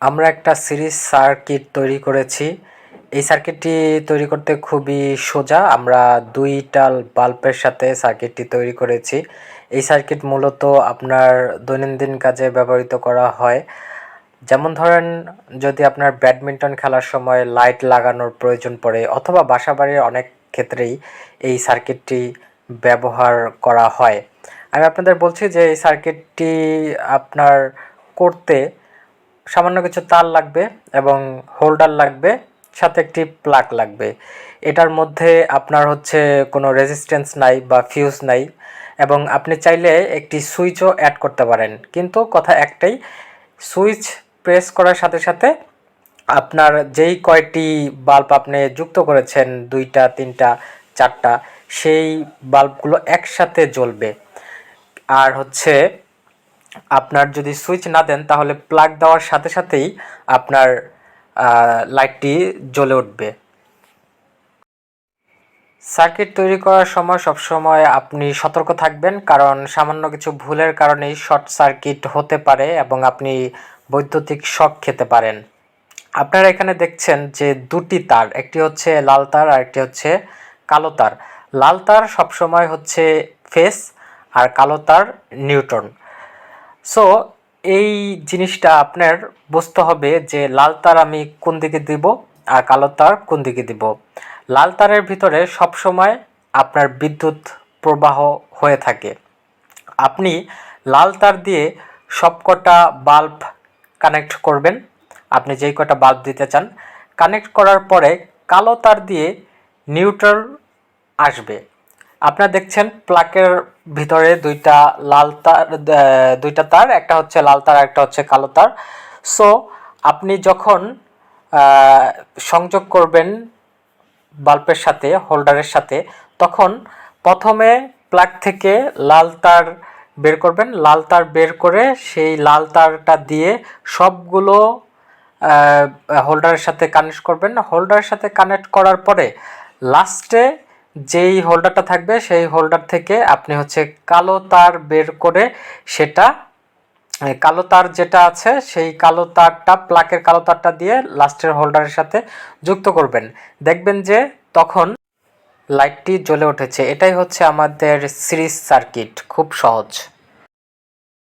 আমরা একটা series circuit তৈরি করেছি। এই সার্কিটটি তৈরি করতে খুবই সোজা। আমরা দুইটাল বাল্বের সাথে সার্কিটটি তৈরি করেছি। এই সার্কিট মূলত আপনার দৈনন্দিন কাজে ব্যবহৃত করা হয়। যেমন ধরেন, যদি আপনার ব্যাডমিন্টন খেলার সময় লাইট লাগানোর প্রয়োজন পড়ে, অথবা বাসাবাড়ির অনেক ক্ষেত্রেই এই সার্কিটটি ব্যবহার করা হয়। আমি আপনাদের বলছি যে এই সার্কিটটি আপনার করতে সামান্য কিছু তার লাগবে এবং হোল্ডার লাগবে, সাথে একটি প্লাগ লাগবে। এটার মধ্যে আপনার হচ্ছে কোনো রেজিস্ট্যান্স নাই বা ফিউজ নাই এবং আপনি চাইলে একটি সুইচও অ্যাড করতে পারেন। কিন্তু কথা একটাই, সুইচ প্রেস করার সাথে সাথে আপনার যেই কয়টি বাল্ব আপনি যুক্ত করেছেন, দুইটা, তিনটা, চারটা, সেই বাল্বগুলো একসাথে জ্বলবে। আর হচ্ছে আপনার যদি সুইচ না দেন, তাহলে প্লাগ দেওয়ার সাথে সাথেই আপনার লাইটটি জ্বলে উঠবে। সার্কিট তৈরি করার সময় সবসময় আপনি সতর্ক থাকবেন, কারণ সামান্য কিছু ভুলের কারণেই শর্ট সার্কিট হতে পারে এবং আপনি বৈদ্যুতিক শক খেতে পারেন। আপনারা এখানে দেখছেন যে দুটি তার, একটি হচ্ছে লাল তার আর একটি হচ্ছে কালো তার। লাল তার সবসময় হচ্ছে ফেস আর কালো তার নিউট্রন সো এই জিনিসটা আপনার বুঝতে হবে যে লাল তার আমি কোন দিকে দিব আর কালো তার কোন দিকে দিব। লাল তারের ভিতরে সবসময় আপনার বিদ্যুৎ প্রবাহ হয়ে থাকে। আপনি লাল তার দিয়ে সবকটা বাল্ব কানেক্ট করবেন। আপনি যেই কটা বাল্ব দিতে চান, কানেক্ট করার পরে কালো তার দিয়ে নিউট্রাল আসবে। আপনারা দেখছেন প্লাকের ভিতরে দুইটা লাল তার দুইটা তার, একটা হচ্ছে লাল তার, একটা হচ্ছে কালো তার। সো আপনি যখন সংযোগ করবেন বাল্বের সাথে, হোল্ডারের সাথে, তখন প্রথমে প্লাগ থেকে লাল তার বের করবেন। লাল তার বের করে সেই লাল তারটা দিয়ে সবগুলো হোল্ডারের সাথে কানেক্ট করবেন। হোল্ডারের সাথে কানেক্ট করার পরে লাস্টে যেই হোল্ডারটা থাকবে, সেই হোল্ডার থেকে আপনি হচ্ছে কালো তার বের করে সেটা কালো তার যেটা আছে, সেই কালো তারটা, প্লাকের কালো তারটা দিয়ে লাস্টের হোল্ডারের সাথে যুক্ত করবেন। দেখবেন যে তখন লাইটটি জ্বলে উঠেছে। এটাই হচ্ছে আমাদের সিরিজ সার্কিট। খুব সহজ।